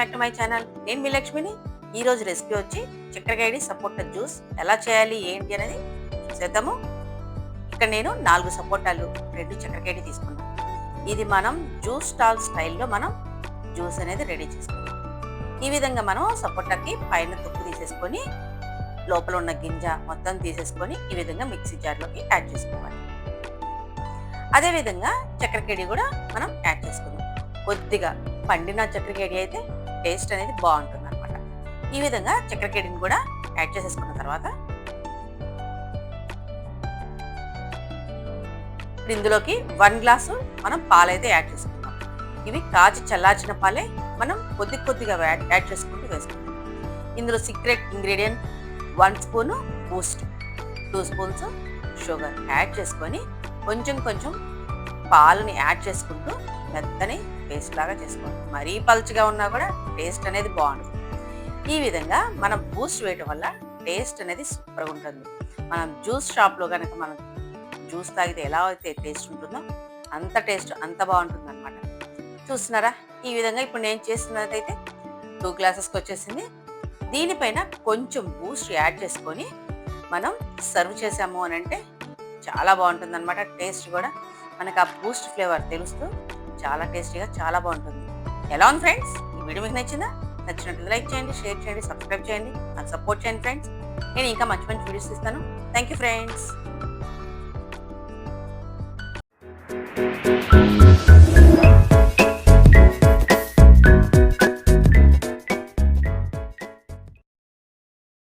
My channel. నేను మీ లక్ష్మిని. ఈరోజు రెసిపీ వచ్చి చక్కెరకాయడి సపోటా జ్యూస్. ఎలా చేయాలి ఏంటి అనేది చూసేద్దాము. ఇక్కడ నేను నాలుగు సపోటాలు రెండు చక్కెరకాయడి తీసుకున్నాను. ఇది మనం జ్యూస్ స్టాల్ స్టైల్లో మనం జ్యూస్ అనేది రెడీ చేసుకున్నాం. ఈ విధంగా మనం సపోటాకి పైన తుప్పు తీసేసుకొని లోపల ఉన్న గింజ మొత్తం తీసేసుకొని ఈ విధంగా మిక్సీ జార్లోకి యాడ్ చేసుకోవాలి. అదేవిధంగా చక్కెరకేడి కూడా మనం యాడ్ చేసుకుందాం కొద్దిగా పండిన చక్కెరకేడి అయితే టేస్ట్ అనేది బాగుంటుంది అనమాట ఈ విధంగా చక్కెర కేడిని కూడా యాడ్ చేసేసుకున్న తర్వాత ఇప్పుడు ఇందులోకి వన్ గ్లాసు మనం పాలైతే యాడ్ చేసుకుంటాం ఇవి కాచి చల్లార్చిన పాలే మనం కొద్ది కొద్దిగా యాడ్ యాడ్ చేసుకుంటూ వేసుకుంటాం ఇందులో secret ingredient one spoon boost two spoons sugar add చేసుకొని కొంచెం కొంచెం పాలని యాడ్ చేసుకుంటూ మెత్తని పేస్ట్ లాగా చేసుకోవాలి. మరీ పలుచగా ఉన్నా కూడా టేస్ట్ అనేది బాగుంటుంది ఈ విధంగా మనం బూస్ట్ వేయటం వల్ల టేస్ట్ అనేది సూపర్గా ఉంటుంది. మనం జ్యూస్ షాప్లో కనుక మనం జ్యూస్ తాగితే ఎలా అయితే టేస్ట్ ఉంటుందో అంత టేస్ట్ అంత బాగుంటుంది అనమాట చూస్తున్నారా? ఈ విధంగా ఇప్పుడు నేను చేస్తున్నదైతే టూ గ్లాసెస్కి వచ్చేసింది. దీనిపైన కొంచెం బూస్ట్ యాడ్ చేసుకొని మనం సర్వ్ చేసాము అని అంటే చాలా బాగుంటుంది అనమాట టేస్ట్ కూడా మనకు ఆ బూస్ట్ ఫ్లేవర్ తెలుస్తూ చాలా టేస్టీగా చాలా బాగుంటుంది. ఎలా ఉంది ఫ్రెండ్స్? ఈ వీడియో మీకు నచ్చిందా? నచ్చినట్టు లైక్ చేయండి షేర్ చేయండి సబ్స్క్రైబ్ చేయండి నాకు సపోర్ట్ చేయండి ఫ్రెండ్స్. నేను ఇంకా మంచి మంచి వీడియోస్ ఇస్తాను థ్యాంక్ యూ ఫ్రెండ్స్.